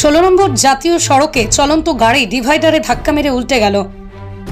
ষোলো নম্বর জাতীয় সড়কে চলন্ত গাড়ি ডিভাইডারে ধাক্কা মেরে উল্টে গেল।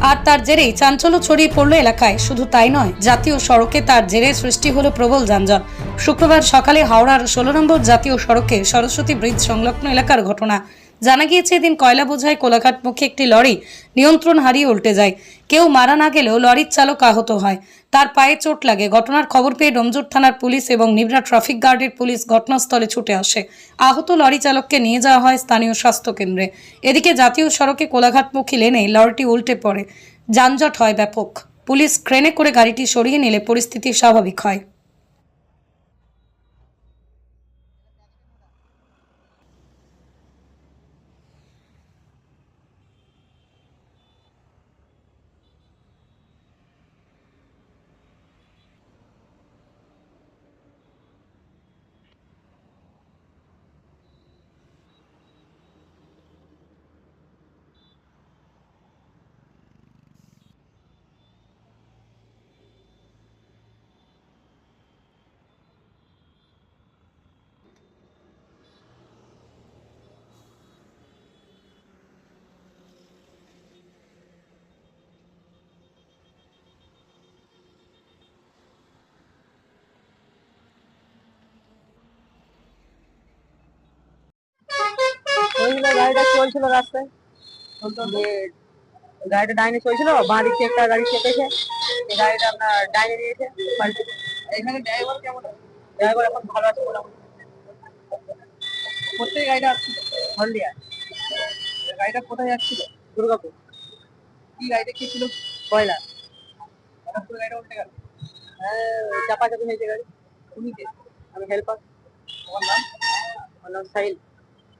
আর তার জেরেই চাঞ্চল্য ছড়িয়ে পড়ল এলাকায়। শুধু তাই নয়, জাতীয় সড়কে তার জেরে সৃষ্টি হলো প্রবল যানজট। শুক্রবার সকালে হাওড়ার ষোলো নম্বর জাতীয় সড়কে সরস্বতী ব্রিজ সংলগ্ন এলাকার ঘটনা। জানা গিয়েছে, এদিন কয়লা বোঝায় কোলাঘাটমুখী একটি লরি নিয়ন্ত্রণ হারিয়ে উল্টে যায়। কেউ মারা না গেলেও লরির চালক আহত হয়। তার পায়ে চোট লাগে। ঘটনার খবর পেয়ে ডোমজুর থানার পুলিশ এবং নিবরা ট্রাফিক গার্ডের পুলিশ ঘটনাস্থলে ছুটে আসে। আহত লরি চালককে নিয়ে যাওয়া হয় স্থানীয় স্বাস্থ্য কেন্দ্রে। এদিকে জাতীয় সড়কে কোলাঘাটমুখী লেনে লরিটি উল্টে পড়ে। যানজট হয় ব্যাপক। পুলিশ ক্রেনে করে গাড়িটি সরিয়ে নিলে পরিস্থিতি স্বাভাবিক হয়। গাড়িটা চলছিল রাস্তায়। গাড়িটা ডাইনে চলছিল বাঁ দিক থেকে একটা গাড়ি চেপেছে এই গাড়িটা আপনার ডাইনে দিয়েছে এখানে ড্রাইভার কেমন ড্রাইভার এখন ভালো আছে মোটামুটি। কোথায় গাড়িটা হলদিয়া গাড়িটা কোথায় যাচ্ছিল? দুর্গাপুর। কি গাড়িটা কি ছিল? কয়লা। হঠাৎ গাড়িটা উল্টে গেল। হ্যাঁ চাপা চাপি হয়েছে গাড়ি। তুমি কে? আমি হেল্পার তোমার নাম? আমার নাম সাহিল।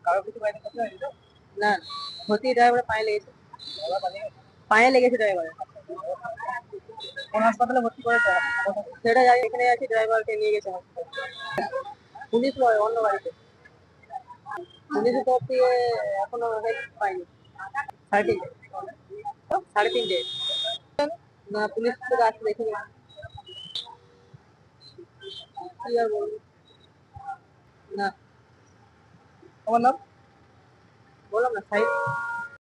কারও কিছু বাইরে হয়নি তো? না ক্ষতি ড্রাইভার পায়ে লেগেছে। পায়ে লেগেছে ড্রাইভার কোন হাসপাতালে ভর্তি করেছে? সেটা জানি এখানে আছি ড্রাইভারকে নিয়ে গেছে পুলিশ নয় অন্য বাড়িতে। পুলিশের তরফ থেকে এখনও হেল্প পাইনি সাড়ে তিনটে। সাড়ে তিনটে। না পুলিশ থেকে আসতে দেখিনি। কি আর বলব? না। তোমার নাম বললাম না সাইড